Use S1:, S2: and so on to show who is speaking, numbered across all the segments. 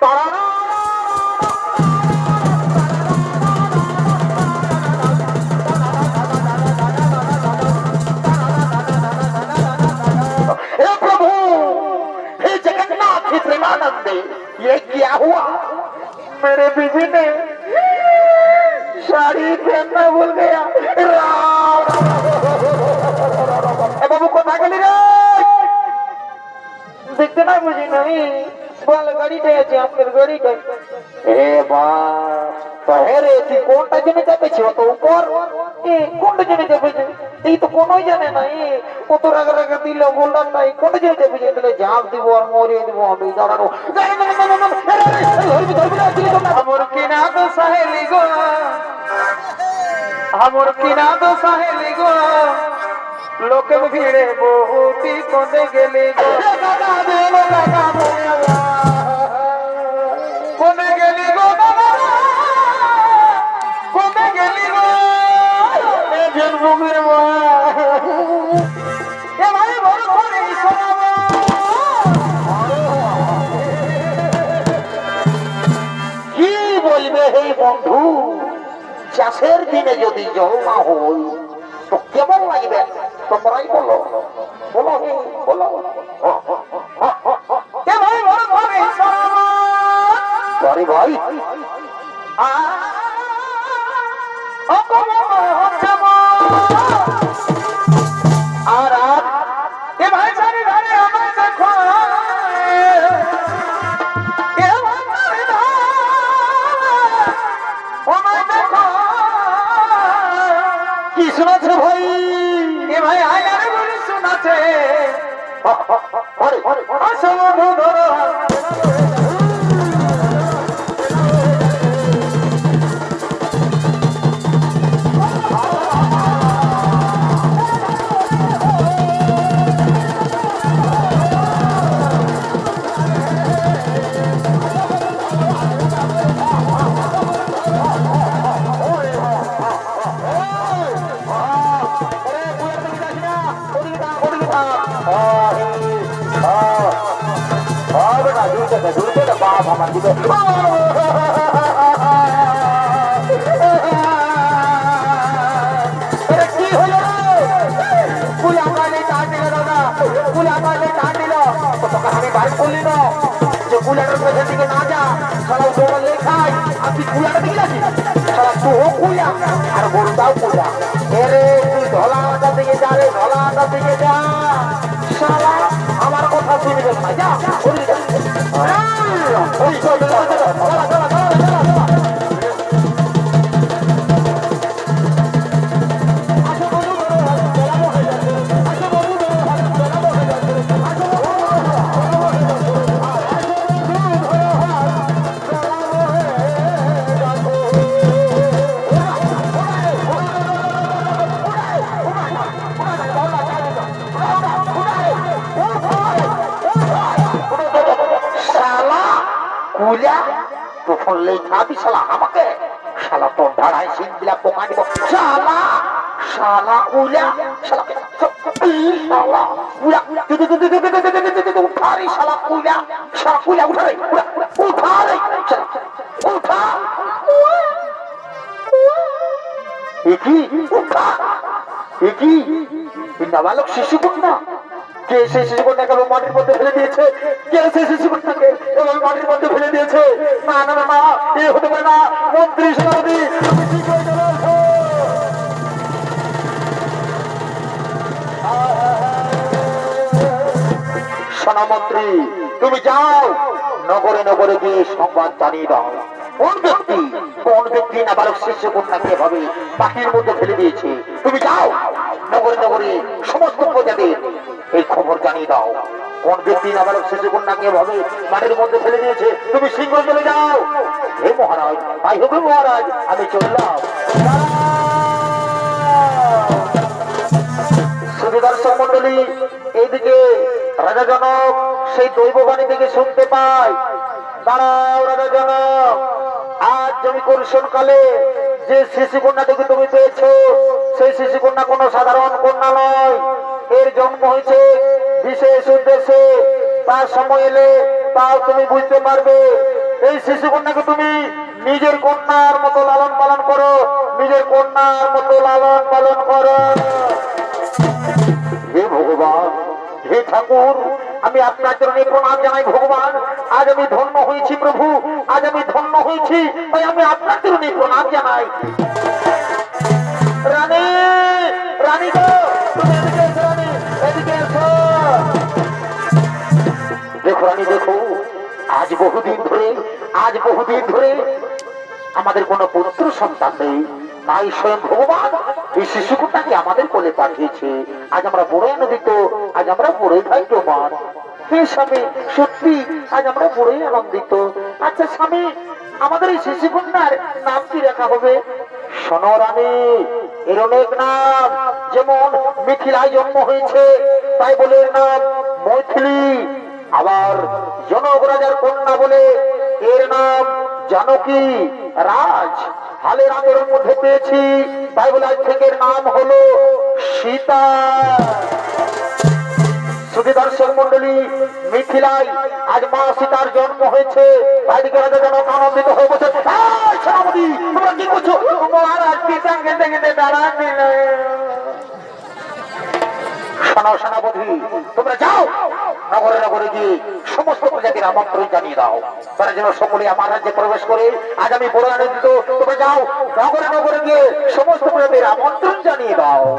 S1: তারা আছে আপনার গাড়িটাই এ বাস তাহলে তুই কোনটা জেনে চাপেছি অত উপর এ কোনটা জেনে চাপেছি এই তো কোনোই জানে না এ কত রাগা রাগা দিল বললাম নাই কোনটা জেনে চাপেছি তাহলে ঝাঁপ দিব আর মরিয়ে দিব আমি দাঁড়ানো আমার কিনা তো সাহেলি গো আমার কিনা তো সাহেলি গো লোকের ভিড়ে বহুটি কোনে গেলি গো কোনে চাষের দিনে যদি জলমা হই তো কেমন লাগবে? তোমরাই বলো। বলো বলো। ভাই। ভাই আর কি শোনাচ্ছে ভাই? এ ভাই আয়ারে বলে আরে আসল ধরো আমার দিকে কি হলো কুলা মালে টান দিল দাদা কুলা মালে টান দিল তোকে আমি বাইর করলি না যে কুলাটার পেছন দিকে না যা সারা দৌড় লেখাই আপনি কুলাটা দিকে যাচ্ছি সারা তো কুলা আর গরুটাও কুলা এরে তুই ধলা দিকে যা রে, ধলা দিকে যা। আমার কথা শুনবে না যা ওদিকে যা ওই চল চল চল চল চল চল শালা ফললে খাবি শালা আমাকে শালা তোর ধারায় সিং দিলা পোকা দিব শালা শালা কুলা শালা শিশু কন্যা কে মধ্যে তুমি সোনামন্ত্রী তুমি যাও। নগরে নগরে গিয়ে সংবাদ জানিয়ে দাও। কোন ব্যক্তি কোন ব্যক্তি নাবালক শিশু কন্যাকে এভাবে পাখির মধ্যে ফেলে দিয়েছে? তুমি যাও। নগরে নগরে সমস্ত প্রজাদের এই খবর জানিয়ে দাও। কোন ব্যক্তি নাবালক শিশু কন্যাকে এভাবে মাটির মধ্যে ফেলে দিয়েছে, তুমি শীঘ্র চলে যাও। হে মহারাজ তাই হবে মহারাজ, আমি চললাম শুধু এইদিকে রাজা জনক সেই দৈববাণী থেকে শুনতে পায়। দাঁড়াও রাজা জনক। আজ করশন কালে যে শিশু কন্যাটিকে তুমি পেয়েছ, সেই শিশু কন্যা কোনো সাধারণ কন্যা নয়। এর জন্ম হয়েছে বিশেষ উদ্দেশ্যে। তার সময় এলে তাও তুমি বুঝতে পারবে। এই শিশু কন্যাকে তুমি নিজের কন্যার মতো লালন পালন করো। নিজের কন্যার মতো লালন পালন করো। ঠাকুর, আমি আপনার চরণে প্রণাম জানাই ভগবান। আজ আমি ধন্য হয়েছি প্রভু, আজ আমি ধন্য হয়েছি, তাই আমি আপনার চরণে প্রণাম জানাই। বহুদিন ধরে, আজ বহুদিন ধরে আমাদের কোনো সন্তান নেই স্বয়ং ভগবান। এই আমাদের কোলে পাঠিয়েছে। আজ আমরা বড় আনন্দিত আজ আমরা বড়ই ভাগ্যবান। হে স্বামী, সত্যি আজ আমরা বড়ই আনন্দিত। আচ্ছা স্বামী, আমাদের এই শিশুকন্যার নাম কি রাখা হবে? শোনো রানী, এর অনেক নাম। যেমন, মিথিলায় জন্ম হয়েছে, তাই বলে নাম মৈথিলি। আবার জনক রাজার কন্যা বলে এর নাম জানকী। রাজ, হালের আদরের মধ্যে পেয়েছি, তাই বলে আজ থেকে নাম হলো সীতা। দর্শক মন্ডলী মিথিলায় আজ মা সীতার জন্ম হয়েছে। হয়ে তোমরা যাও। নগরে নগরে গিয়ে সমস্ত প্রজাতির আমন্ত্রণ জানিয়ে দাও। তারা যেন সকলে আমার রাজ্যে প্রবেশ করে। আজ আমি বড় আনন্দিত। তোমরা যাও। নগরে নগরে গিয়ে সমস্ত প্রজাতির আমন্ত্রণ জানিয়ে দাও।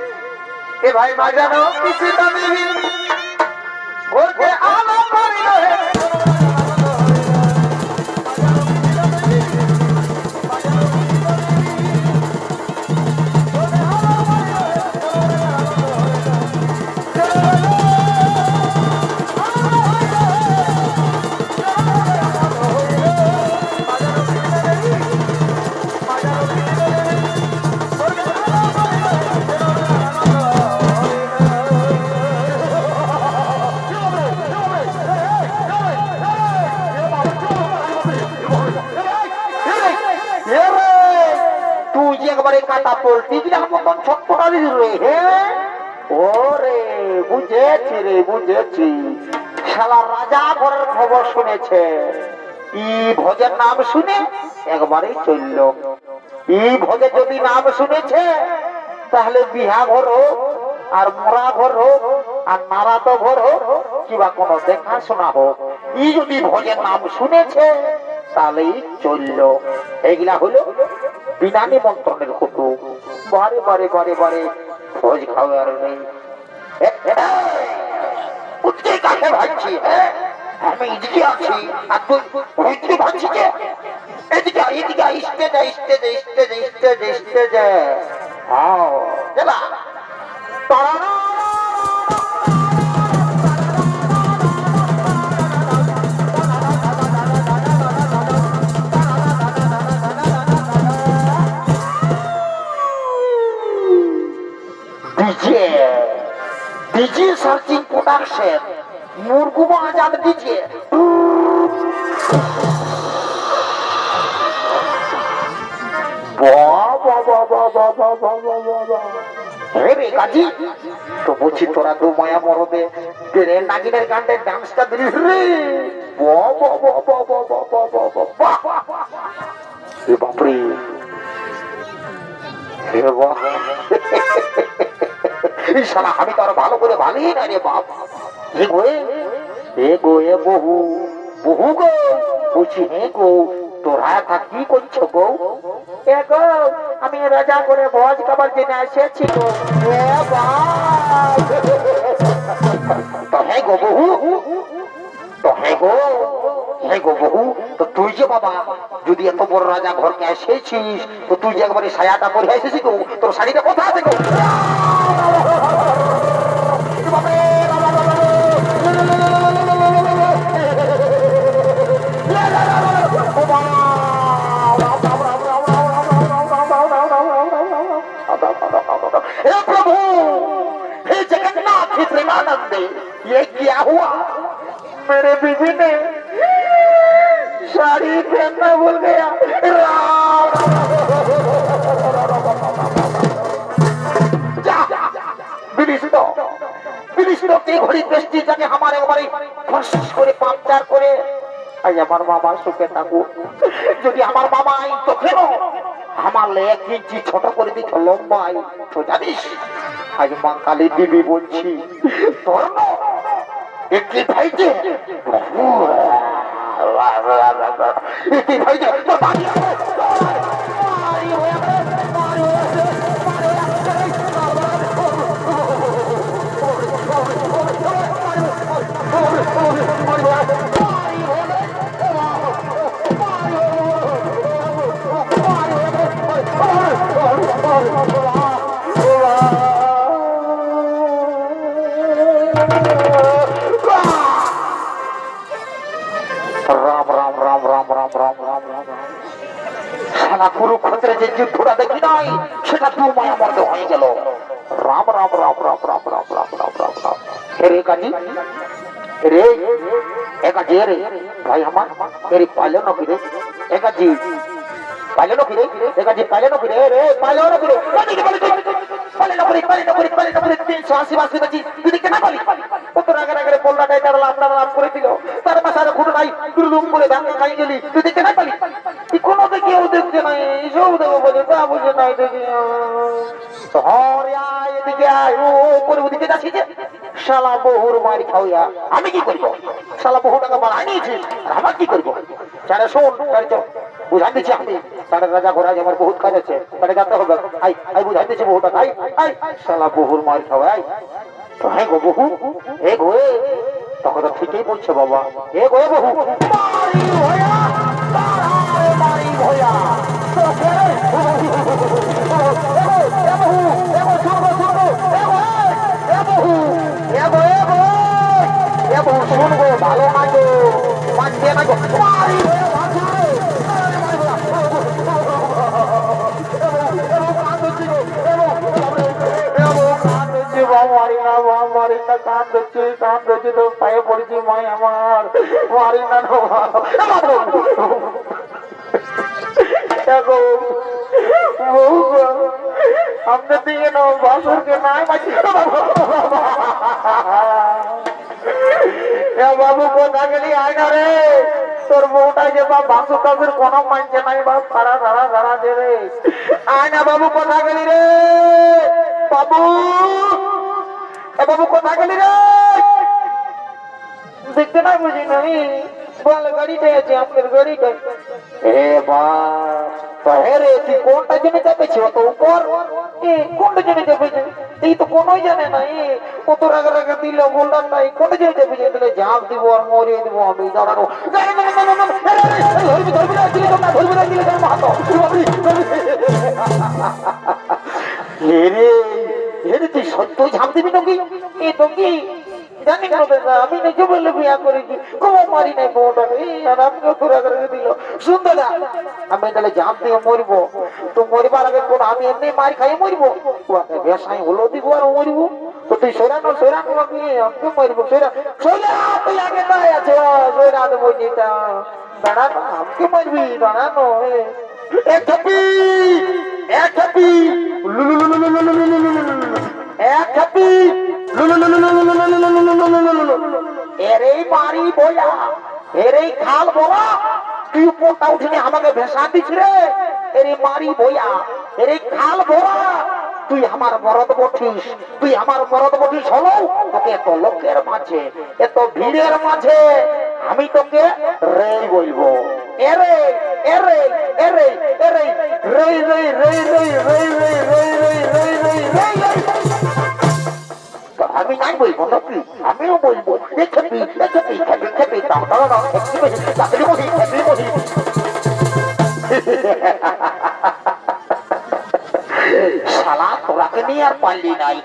S1: ভাই মা জানো সীতা দেবী ওকে আলো তুই যে একবারে কাটা পোল্ট্রি দিলাম মতন ছটপটা দিস রে হে ওরে, বুঝেছি রে, বুঝেছি। শালা রাজা ঘরের খবর শুনেছে। ই ভোজের নাম শুনে একবারেই চলল। ই ভোজে যদি নাম শুনেছে, তাহলে বিহা ঘর হোক, আর মরা ঘর হোক, আর নারাত ঘর হোক, কিবা কোনো দেখাশোনা হোক। ই যদি ভোজের নাম শুনেছে, তাহলেই চলল। এইগুলা হলো বিনা নিমন্ত্রণের হতো বারে বারে বারে বারে ভোজ খাওয়ার নেই। তারা DJ. DJ Searching Production. Nurguma Azad DJ. কাজী তো বলছি তোরা দু মায়া মরদে ট্রেনের নাগিনের গানটা ডান্সটা দিলিস রে বাপরে হে বাহ শালা আমি তো আরও ভালো করে ভালোই না রে হে হে এ বহু বহু গো বলছি হে গো তোরা তা কি করছ গো? এ গো আমি রাজা করে ভোজ খাবার জন্য এসেছি গো। এ বাপ। তো হে গো বহু তো হে গো হে গো বহু তো তুই যে বাবা যদি এত বড় রাজা ঘরকে এসেছিস তো তুই যে একবারে সায়াটা পরে এসেছিস গো তোর শাড়িটা কোথা আছে গো? ये क्या हुआ मेरे बीवी ने साड़ी पहनना भूल गया राम যা বিলিসিত বিলিসিত তে ঘড়ি বৃষ্টি যাকে আমার একবারে খসখস করে পাংচার করে আজ আমার বাবা সুখে থাকুক যদি আমার বাবা আই তো কেন আমার লে এক ইঞ্চি ছোট করে দিত লম্বা আই তো জানিস আজ মা কালী দেবী বলছি তোর 一起排队，呜，啊啊啊啊，一起排队，要打你！哎，রে, একা যে রে, ভাই আমার তেরি পাইল ন কি রে? একা জি পাইল ন কি রে? একা জি পাইল ন কি রে রে? পাইল ন কি রে? নাকি রে পাইলো নাকি রে পাইলো নাকি রে তিনশো আশি বাসি বাজি। তুই কেন পালি, কত রাগে রাগে পোল্লাটাই তার না লাভ করে দিল তার পাশে খুঁটো নাই, দুর্লুম করে ভাঙে খাই গেলি। তুই দেখতে না পালি তুই কোনো দেখে ও দেখছে নাই এসব দেবো বলে তা বুঝে নাই দেখি। হরে আয়, এদিকে আয়, ও করে ওদিকে যাচ্ছি যে, শালা বহুর মারি খাওয়া। আমি কি করব? শালা বহু টাকা মারা নিয়েছি আর আমার কি করব? চারে শোন বুঝাই দিচ্ছি আমি। তারে রাজা ঘোড়ায় আমার বহুত কাজ আছে। তারে যেতে হবে, আই আই বুঝাই দিচ্ছি বহু টাকা আই। শালা বহুর মার সবাই তো হ্যাঁ গো বহু তো ঠিকই বলছে বাবা। এ গোয়ে বহু। ভালো না গো মানছে না, না, বাবা, কোথা গেলি? আয় না রে। তোর বউটা যে বাসু টাসুর কোনো মানছে নাই বা সারা সারা সারা দে রে আয় বাবু কোথা গেলি রে? বাবু! বাবু কোথা গেলি রে দেখতে না বুঝি নাই বল গাড়িটাই আছে আপনার গাড়িটাই এ বাপ তো রে তুই কোনটা জেনে চাপেছি অত উপর কোনটা জেনে চাপেছে এই তো কোনোই জানে না এ কত রাগ রাগ দিল বললাম নাই কোনটা জেনে চাপেছে দিলে ঝাঁপ দিব আর মরিয়ে দিব আমি দাঁড়ানো ধরবি ধরবি না দিলে না ধরবি না দিলে তোর মাথা ধরবি, ধরবি। হে রে হে রে তুই সত্যই ঝাঁপ দিবি নাকি? এ তো কি জানি না দাদা আমি নিজে বলে বিয়া করেছি কোনো মারি নাই বউটা এই আর আমিও ঘোরা করে দিল। শুন দাদা, আমি তাহলে ঝাঁপ দিয়ে মরবো। তো মরিবার আগে কোন আমি এমনি মারি খাই মরবো? বেসাই হলো দিব আর মরবো। তো তুই সৈরানো সৈরানো আমি আমাকে মরবো সৈরা সৈরা তুই আগে দাঁড়ায় আছে সৈরা দেবো যেটা দাঁড়ানো আমাকে মরবি, দাঁড়ানো বয়া খাল তুই আমাকে ভেসা রে। বয়া খাল তুই আমার বঠিস তুই আমার বঠিস তোকে এত লোকের মাঝে, এত ভিড়ের মাঝে, আমি তোকে রে বলব এরে এরে এরে এরে রে রে রে রে রে রে রে রে রে রে রে রে তো আমি নাই বলব নাকি আমিও বলব খেপি এ খেপি খেপি খেপি দাও দাও দাও খেপি বসি চাকরি বসি খেপি বসি শালা, তোরাকে নিয়ে আর পারলি নাই।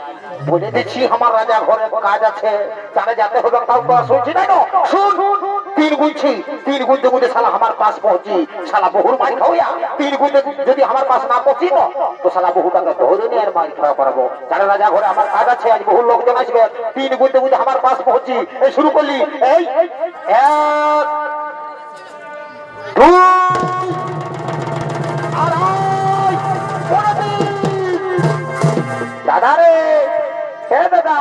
S1: বলে দিচ্ছি, আমার রাজা ঘরে কাজ আছে। তারা যাতে হবে, তাও তো শুনছি না শুন তিন গুনছি তিন গুনতে গুনতে শালা আমার পাশ পৌঁছি। শালা বহুর মার খাওয়া। তিন গুনতে যদি আমার পাশ না পৌঁছি তো শালা বহুটাকে ধরে নিয়ে আর মার খাওয়া করাবো। যারা রাজা ঘরে আমার কাজ আছে, আজ বহু লোকজন আসবে। তিন গুনতে গুনতে আমার পাশ পৌঁছি। এই শুরু করলি, এই, এক দুই দাদা রে হে দাদা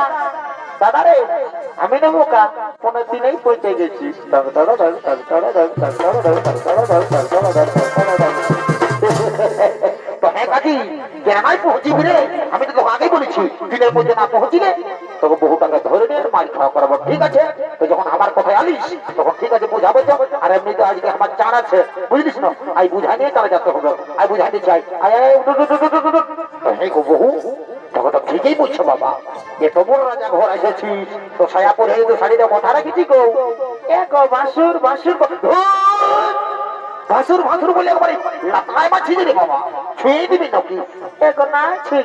S1: দাদা রে আমি নেব কা পনেরো দিনেই পৌঁছে গেছি হ্যাঁ বহু টাকা ধরে নিয়ে মারি খাওয়া করাবো ঠিক আছে তো যখন আমার কথায় আলিস তখন ঠিক আছে বুঝাবো তো আর এমনি তো আজকে আমার আছে বুঝলিস না আই বুঝাই নিয়ে তারা যেতে হবে চাই হ্যাঁ বহু তো বুঝছ বাবা। এত বড় রাজা ঘর এসেছিস তো সায়া পরে তো শাড়িটা কথা রাখিছি গো। এক বাসুর বাসুর ভাসুর ভাসুর বলে একবারে মাছি বাবা। ছুঁয়ে দিবি নাকি? এক না ছুঁই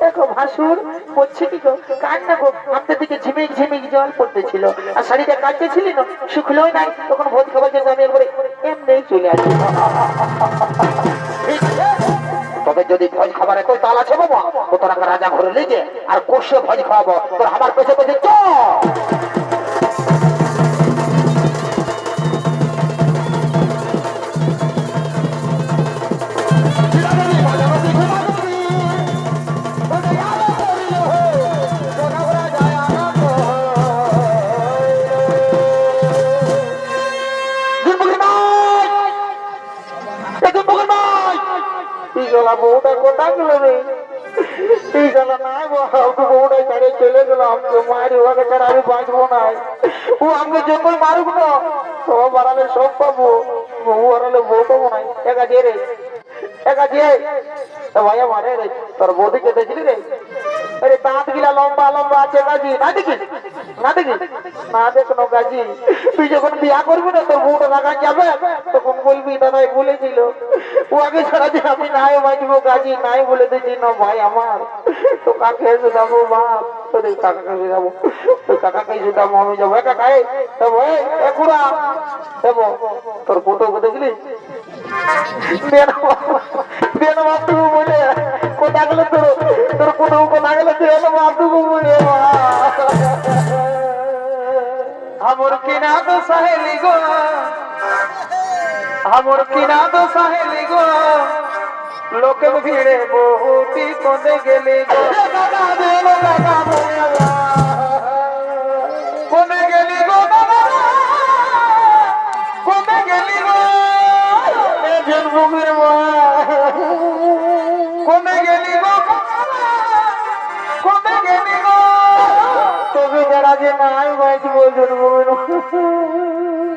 S1: এক ভাসুর পড়ছে কি গো কান না গো? আমাদের দিকে ঝিমিক ঝিমিক জল পড়তেছিল। আর শাড়িটা কাটতেছিলি না? শুকলোই নাই। তখন ভোজ খাবার জন্য আমি একবারে এমনি চলে আসি? তবে যদি ভোজ খাবার কই তাল আছে বাবা, তো তোরা রাজা ঘরে লেগে আর কোষে ভয় খাওয়াবো। তোর আমার পেছে পেছে চ বউটা কোথা গেল রে? এই গেলা নাই বউটা ছেড়ে চলে গেল আমাকে মারি ওকে ছাড়া আমি বাঁচবো না। ও আমাকে যতই মারুক না সব বাড়ালে সব পাবো, বউ হারালে বউ পাবো না। একা দিয়ে একা ভাইয়া মারে রে, তোর বৌদিকে দেখলি রে? আরে দাঁত গিলা লম্বা লম্বা আছে গাজি না দেখি। না না, গাজি। তুই যখন বিয়া করবি না, তোর বউটা লাগান যাবে? তখন বলবি দাদাই বলেছিল। ও আগে ছাড়া যে আমি নাই গাজি, নাই বলে দিয়েছি, না, ভাই আমার। তো কাকে বাপ? তোর আমি যাব। যাব তোর দেখলি? দেন বাপটুকু বলে। কোথা গেলে তোর? তোর ফটো কোথা গেলে? দেন বাপটুকু বলে। কিনা তো সাহেলি গো। আমর কিনা তো সাহেলি গো। লোকে ভিড়ে বহুতি কোনে গেলি গো। কোনে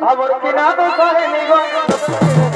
S1: বাঁচবো জন্মভূমির আমার কিনা তো সাহেলি গো